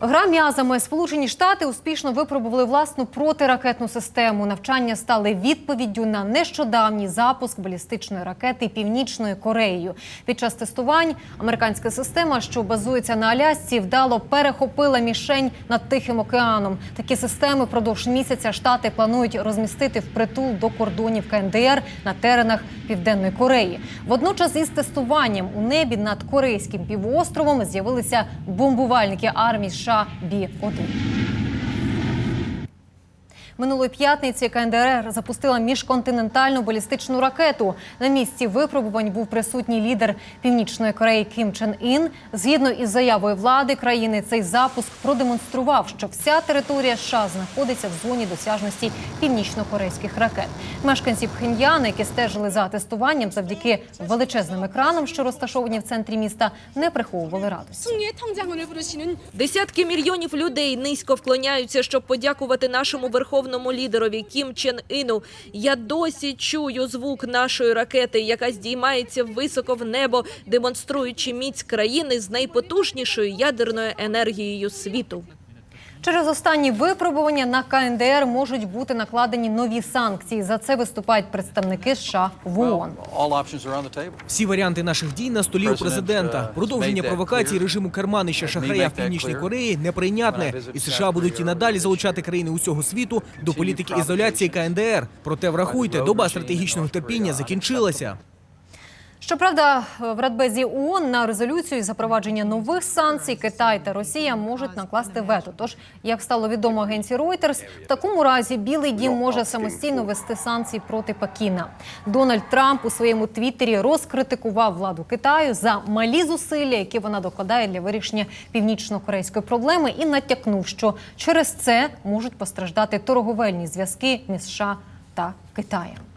Гра м'язами Сполучені Штати успішно випробували власну протиракетну систему. Навчання стали відповіддю на нещодавній запуск балістичної ракети Північною Кореєю. Під час тестувань американська система, що базується на Алясці, вдало перехопила мішень над Тихим океаном. Такі системи впродовж місяця штати планують розмістити впритул до кордонів КНДР на теренах Південної Кореї. Водночас із тестуванням у небі над корейським півостровом з'явилися бомбувальники армії США США Бі 1 Минулої п'ятниці КНДР запустила міжконтинентальну балістичну ракету. На місці випробувань був присутній лідер Північної Кореї Кім Чен Ін. Згідно із заявою влади країни, цей запуск продемонстрував, що вся територія США знаходиться в зоні досяжності північно-корейських ракет. Мешканці Пхеньяна, які стежили за тестуванням, завдяки величезним екранам, що розташовані в центрі міста, не приховували радості. Десятки мільйонів людей низько вклоняються, щоб подякувати нашому верховному лідерові Кім Чен Іну. Я досі чую звук нашої ракети, яка здіймається високо в небо, демонструючи міць країни з найпотужнішою ядерною енергією світу. Через останні випробування на КНДР можуть бути накладені нові санкції. За це виступають представники США в ООН. Всі варіанти наших дій на столі у президента. Продовження провокацій режиму керманища Шахрая в Північній Кореї неприйнятне. І США будуть і надалі залучати країни усього світу до політики ізоляції КНДР. Проте врахуйте, доба стратегічного терпіння закінчилася. Щоправда, в Радбезі ООН на резолюцію із запровадження нових санкцій Китай та Росія можуть накласти вето. Тож, як стало відомо агенції Reuters, в такому разі Білий Дім може самостійно вести санкції проти Пекіна. Дональд Трамп у своєму твіттері розкритикував владу Китаю за малі зусилля, які вона докладає для вирішення північно-корейської проблеми, і натякнув, що через це можуть постраждати торговельні зв'язки між США та Китаєм.